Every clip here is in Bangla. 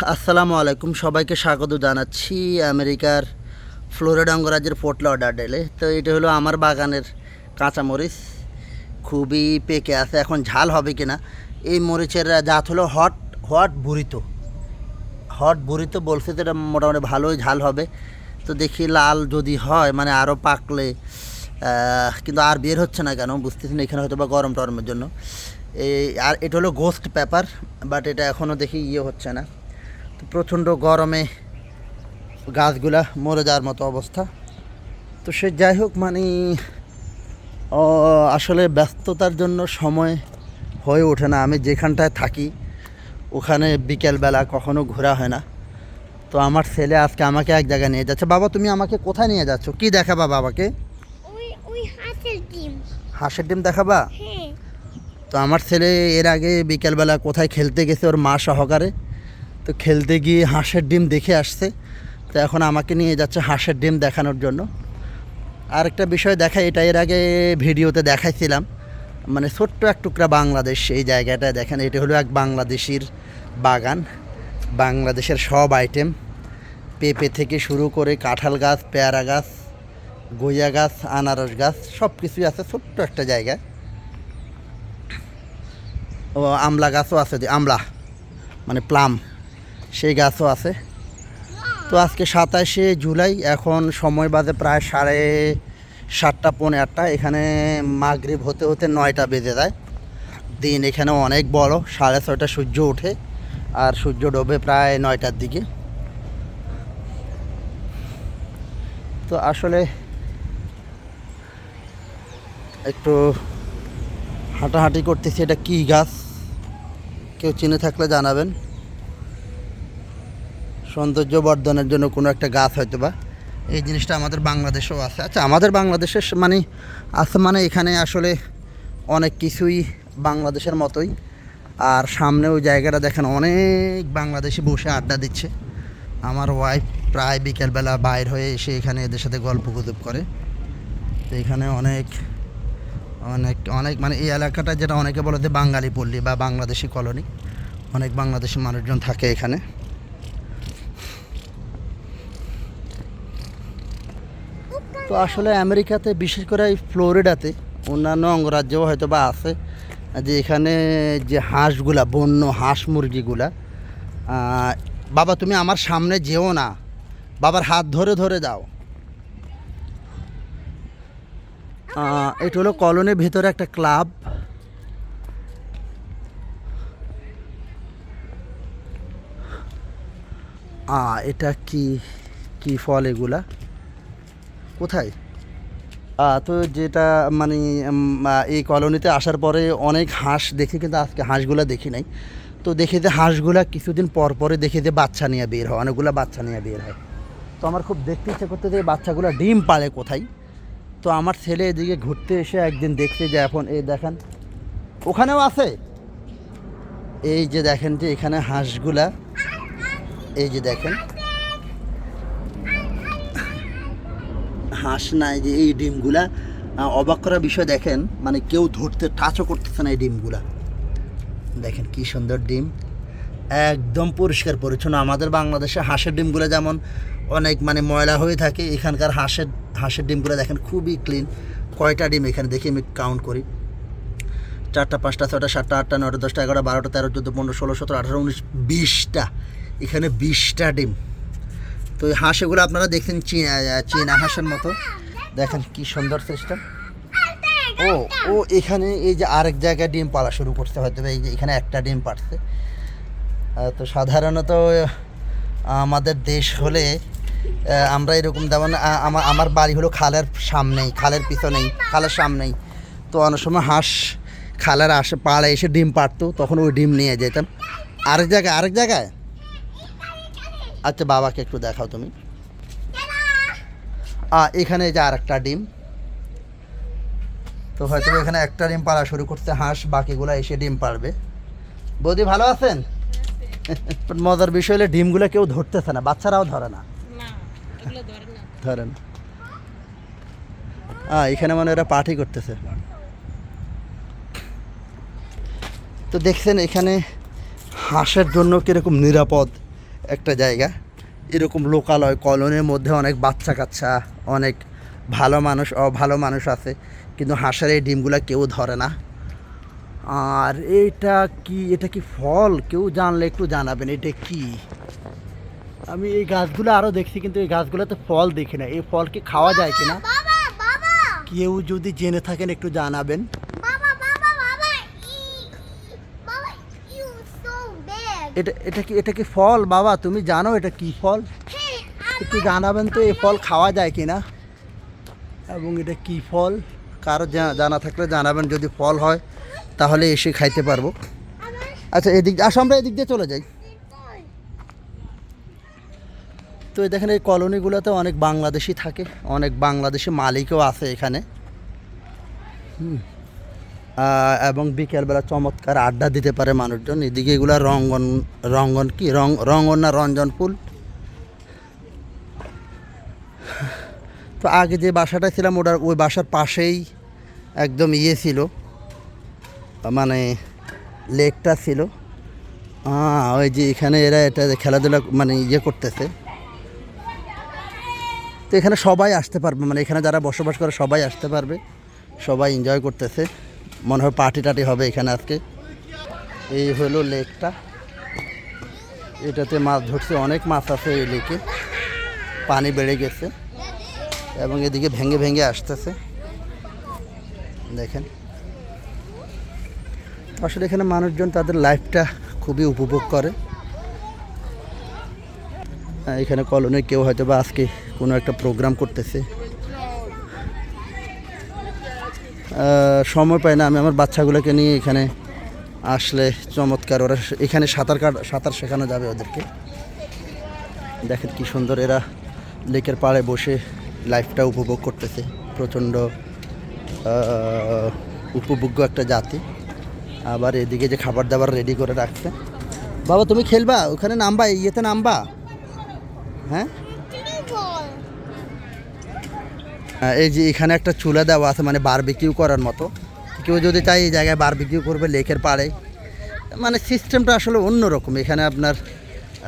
আসসালামু আলাইকুম, সবাইকে স্বাগত জানাচ্ছি আমেরিকার ফ্লোরিডা অঙ্গরাজ্যের ফোর্ট লডারডেলে তো এটা হলো আমার বাগানের কাঁচামরিচ, খুবই পেকে আছে, এখন ঝাল হবে কিনা। এই মরিচের জাত হলো hot hot burrito. Hot burrito বলছে তো এটা মোটামুটি ভালোই ঝাল হবে। তো দেখি লাল যদি হয় মানে আরও পাকলে কিন্তু আর বের হচ্ছে না কেন, বুঝতেছি না, এখানে হয়তো বা গরম টরমের জন্য। এই, আর এটা হলো গোস্ট পেপার বাট এটা এখনও দেখি ইয়ে হচ্ছে না। প্রচণ্ড গরমে গাছগুলা মরে যাওয়ার মতো অবস্থা। তো সে যাই হোক মানে আসলে ব্যস্ততার জন্য সময় হয়ে ওঠে না। আমি যেখানটায় থাকি ওখানে বিকেলবেলা কখনো ঘোরা হয় না। তো আমার ছেলে আজকে আমাকে এক জায়গায় নিয়ে যাচ্ছে। বাবা তুমি আমাকে কোথায় নিয়ে যাচ্ছ? কি দেখাবা বাবাকে? হাঁসের ডিম দেখাবা? হ্যাঁ। তো আমার ছেলে এর আগে বিকেলবেলা কোথায় খেলতে গেছে ওর মা সহকারে। তো খেলতে গিয়ে হাঁসের ডিম দেখে আসছে। তো এখন আমাকে নিয়ে যাচ্ছে হাঁসের ডিম দেখানোর জন্য। আরেকটা বিষয় দেখা এটা এর আগে ভিডিওতে দেখাইছিলাম। মানে ছোট্ট এক টুকরা বাংলাদেশ এই জায়গাটায় দেখেন, এটা হলো এক বাংলাদেশির বাগান। বাংলাদেশের সব আইটেম। পেঁপে থেকে শুরু করে কাঁঠাল গাছ, পেয়ারা গাছ, গইয়া গাছ, আনারস গাছ সব কিছুই আছে ছোট্ট একটা জায়গা ও, আমলা গাছও আছে যে আমলা মানে প্লাম। সেই গাছও আছে। তো আজকে সাতাশে জুলাই, এখন সময় বাজে প্রায় সাড়ে সাতটা, পৌনে আটটা। এখানে মাগরিব হতে হতে নয়টা বেজে যায়। দিন এখানে অনেক বড়, সাড়ে ছয়টা সূর্য ওঠে আর সূর্য ডোবে প্রায় নয়টার দিকে। তো আসলে একটু হাঁটাহাঁটি করতেছি। এটা কি গাছ? কেউ চিনে থাকলে জানাবেন। সৌন্দর্য বর্ধনের জন্য কোনো একটা গাছ হয়তো বা। এই জিনিসটা আমাদের বাংলাদেশেও আছে। আচ্ছা আমাদের বাংলাদেশের মানে আছে মানে এখানে আসলে অনেক কিছুই বাংলাদেশের মতোই। আর সামনে ওই জায়গাটা দেখেন, অনেক বাংলাদেশি বসে আড্ডা দিচ্ছে। আমার ওয়াইফ প্রায় বিকেলবেলা বাইর হয়ে এসে এখানে এদের সাথে গল্প গুজব করে। তো এখানে অনেক অনেক অনেক মানে এই এলাকাটা যেটা অনেকে বলে যে বাঙালি পল্লী বা বাংলাদেশি কলোনি, অনেক বাংলাদেশি মানুষজন থাকে এখানে। তো আসলে আমেরিকাতে, বিশেষ করে এই ফ্লোরিডাতে অন্যান্য অঙ্গরাজ্যেও হয়তো বা আছে, যে এখানে যে হাঁসগুলা, বন্য হাঁস মুরগিগুলা বাবা তুমি আমার সামনে যেও না, বাবার হাত ধরে ধরে যাও। এটা হলো কলোনির ভিতরে একটা ক্লাব। এটা কি কি ফল এগুলা? কোথায়? তো যেটা মানে এই কলোনিতে আসার পরে অনেক হাঁস দেখি কিন্তু আজকে হাঁসগুলা দেখি নাই। তো দেখে যে হাঁসগুলা কিছুদিন পর পরে দেখি যে বাচ্চা নিয়ে বের হয়, অনেকগুলো বাচ্চা নিয়ে বের হয়। তো আমার খুব দেখতে ইচ্ছে করতে যে বাচ্চাগুলো ডিম পাড়ে কোথায়? তো আমার ছেলে এদিকে ঘুরতে এসে একদিন দেখছে যে এখন, এই দেখেন, ওখানেও আছে। এই যে দেখেন যে এখানে হাঁসগুলা, এই যে দেখেন নাই যে এই ডিমগুলা। অবাক করা বিষয় দেখেন মানে কেউ ধরতে টাচও করতেছে না এই ডিমগুলা। দেখেন কি সুন্দর ডিম। একদম পরিষ্কার পরিচ্ছন্ন। আমাদের বাংলাদেশে হাঁসের ডিমগুলো যেমন অনেক মানে ময়লা হয়ে থাকে, এখানকার হাঁসের হাঁসের ডিমগুলো দেখেন খুবই ক্লিন কয়টা ডিম এখানে দেখি আমি কাউন্ট করি। চারটা, পাঁচটা ছটা সাতটা, আটটা নটা দশটা, এগারোটা, বারোটা, তেরো, চোদ্দ, পনেরো, ষোলো, সতেরো, আঠারো, উনিশ, বিশটা। এখানে বিশটা ডিম। তো এই হাঁস এগুলো আপনারা দেখছেন চীনা হাঁসের মতো। দেখেন কি সুন্দর সিস্টেম। ও ও এখানে এই যে আরেক জায়গায় ডিম পালা শুরু করছে, হয়তো এই যে এখানে একটা ডিম পাড়ছে। তো সাধারণত আমাদের দেশ হলে আমরা এরকম যেমন আমার আমার বাড়ি হলো খালের সামনেই, খালের পিছনেই, খালের সামনেই। তো অনেক সময় হাঁস খালের আসে পাড়ে এসে ডিম পাড়তো, তখন ওই ডিম নিয়ে যেতাম। আরেক জায়গায় আরেক জায়গায়? আচ্ছা বাবাকে একটু দেখাও তুমি। আ এখানে এই যে আরেকটা ডিম। তো হয়তো এখানে একটা ডিম পাড়া শুরু করতে হাঁস বাকিগুলো এসে ডিম পারবে বৌদি ভালো আছেন? মজার বিষয় হলে ডিমগুলো কেউ ধরতেছে না বাচ্চারাও ধরে না। না ধরে না। হ্যাঁ এখানে মানে ওরা পার্টি করতেছে। তো দেখছেন এখানে হাঁসের জন্য কীরকম নিরাপদ একটা জায়গা। এরকম লোকালয় কলোনির মধ্যে অনেক বাচ্চা কাচ্চা অনেক ভালো মানুষ ভালো মানুষ আছে। কিন্তু হাঁসের এই ডিমগুলো কেউ ধরে না। আর এটা কি এটা কি ফল? কেউ জানলে একটু জানাবেন এটা কি? আমি এই গাছগুলো আরও দেখছি কিন্তু এই গাছগুলোতে ফল দেখি না। এই ফল কি খাওয়া যায় কিনা? কেউ যদি জেনে থাকেন একটু জানাবেন বাবা বাবা বাবা ই বাবা ইউ সো বিগ এটা এটা কি এটা কি ফল? বাবা তুমি জানো এটা কি ফল? হ্যাঁ একটু জানাবেন তো এই ফল খাওয়া যায় কি না এবং এটা কি ফল? কারও জানা থাকলে জানাবেন যদি ফল হয় তাহলে এসে খাইতে পারব। আচ্ছা এদিক আসো আমরা এদিক দিয়ে চলে যাই। তো এই দেখেন এই কলোনিগুলোতে অনেক বাংলাদেশি থাকে অনেক বাংলাদেশি মালিকও আছে এখানে। হুম। এবং বিকেলবেলা চমৎকার আড্ডা দিতে পারে মানুষজন। এদিকে এগুলো রঙ্গন রঙ্গন কি? রং, রঙ্গন না রঞ্জন ফুল? তো আগে যে বাসাটা ছিলাম, ওটার ওই বাসার পাশেই একদম ইয়ে ছিল। মানে লেকটা ছিল। ওই যে এখানে এরা এটা খেলাধুলা মানে ইয়ে করতেছে। তো এখানে সবাই আসতে পারবে। মানে এখানে যারা বসবাস করে সবাই আসতে পারবে। সবাই এনজয় করতেছে। মনে হয় পার্টি টাটি হবে এখানে আজকে। এই হলো লেকটা। এটাতে মাছ ধরছে, অনেক মাছ আছে এই লেকে। পানি বেড়ে গেছে এবং এদিকে ভেঙে ভেঙে আসতেছে। দেখেন। আসলে এখানে মানুষজন তাদের লাইফটা খুবই উপভোগ করে। এখানে কলোনির কেউ হয়তো বা আজকে কোনো একটা প্রোগ্রাম করতেছে। সময় পাই না। আমি আমার বাচ্চাগুলোকে নিয়ে এখানে আসলে চমৎকার ওরা এখানে সাঁতার কাট, সাঁতার শেখানো যাবে ওদেরকে। দেখেন কি সুন্দর এরা লেকের পাড়ে বসে লাইফটা উপভোগ করতেছে। প্রচণ্ড উপভোগ্য একটা জাতি। আবার এদিকে যে খাবার দাবার রেডি করে রাখছে। বাবা, তুমি খেলবা? ওখানে নামবা? ইয়েতে নামবা? হ্যাঁ ফল আহ, এই যে এখানে একটা চুলা দেওয়া আছে মানে বারবিকিউ করার মতো। কেউ যদি চায় এই জায়গায় বারবিকিউ করবে লেকের পাড়ে। মানে সিস্টেমটা আসলে অন্যরকম। এখানে আপনার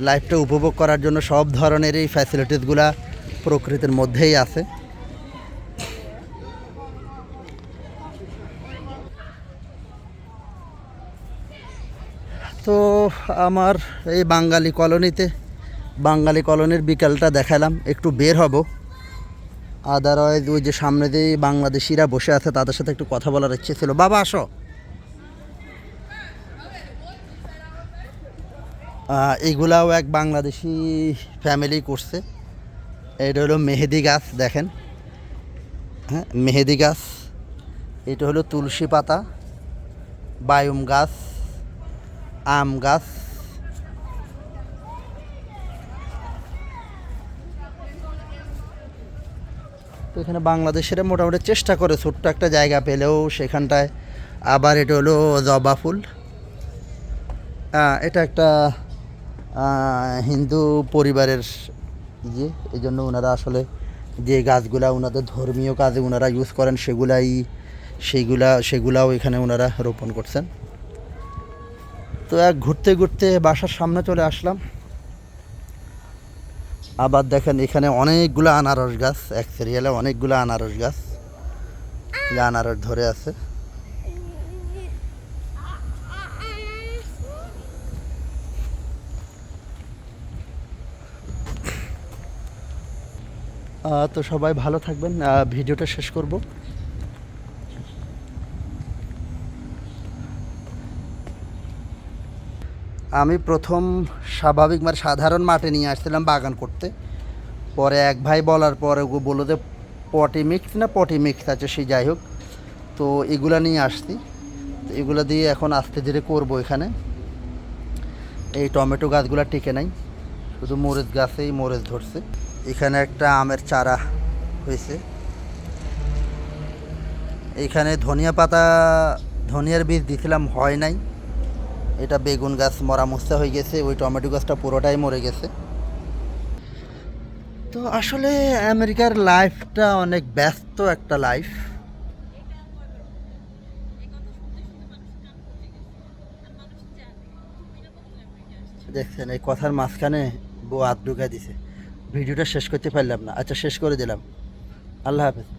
লাইফটা উপভোগ করার জন্য সব ধরনের এই ফ্যাসিলিটিসগুলা প্রকৃতির মধ্যেই আছে। তো আমার এই বাঙালি কলোনিতে, বাঙালি কলোনির বিকালটা দেখালাম, একটু বের হব। আদারওয়াইজ ওই যে সামনে দিয়ে বাংলাদেশিরা বসে আছে, তাদের সাথে একটু কথা বলার ইচ্ছে ছিল। বাবা, আসো। এইগুলাও এক বাংলাদেশি ফ্যামিলি করছে। এটা হলো মেহেদি গাছ, দেখেন। হ্যাঁ মেহেদি গাছ। এটা হলো তুলসী পাতা, বায়ুম গাছ, আম গাছ। এখানে বাংলাদেশের মোটামুটি চেষ্টা করে ছোট্ট একটা জায়গা পেলেও সেখানটায় আবার এটা হলো জবা ফুল। এটা একটা হিন্দু পরিবারের ইয়ে এই জন্য ওনারা আসলে যে গাছগুলা ওনাদের ধর্মীয় কাজে ওনারা ইউজ করেন সেগুলাই সেইগুলা সেগুলাও এখানে ওনারা রোপণ করছেন। তো এক ঘুরতে ঘুরতে বাসার সামনে চলে আসলাম। আবার দেখেন এখানে অনেকগুলো আনারস গাছ, এক সিরিয়ালে অনেকগুলো আনারস গাছ। আনারস ধরে আছে। তো সবাই ভালো থাকবেন। ভিডিওটা শেষ করব। আমি প্রথম স্বাভাবিক মানে সাধারণ মাঠে নিয়ে আসছিলাম বাগান করতে। পরে এক ভাই বলার পরে ও বলল যে, পটি মিক্স না পটি মিক্স আছে, সে যাই হোক। তো এগুলা নিয়ে আসছি। তো এগুলা দিয়ে এখন আস্তে ধীরে করব এখানে। এই টমেটো গাছগুলো টিকে নাই। শুধু মরিচ গাছেই মরিচ ধরছে। এখানে একটা আমের চারা হয়েছে। এখানে ধনিয়া পাতা, ধনিয়ার বীজ দিছিলাম, হয় নাই। এটা বেগুন গাছ মরা মুস্তা হয়ে গেছে, ওই টমেটো গাছটা পুরোটাই মরে গেছে। তো আসলে আমেরিকার লাইফটা অনেক ব্যস্ত একটা লাইফ। দেখছেন, এই কথার মাঝখানে বউ হাত ঢুকা দিছে। ভিডিওটা শেষ করতে পারলাম না। আচ্ছা শেষ করে দিলাম। আল্লাহ হাফেজ।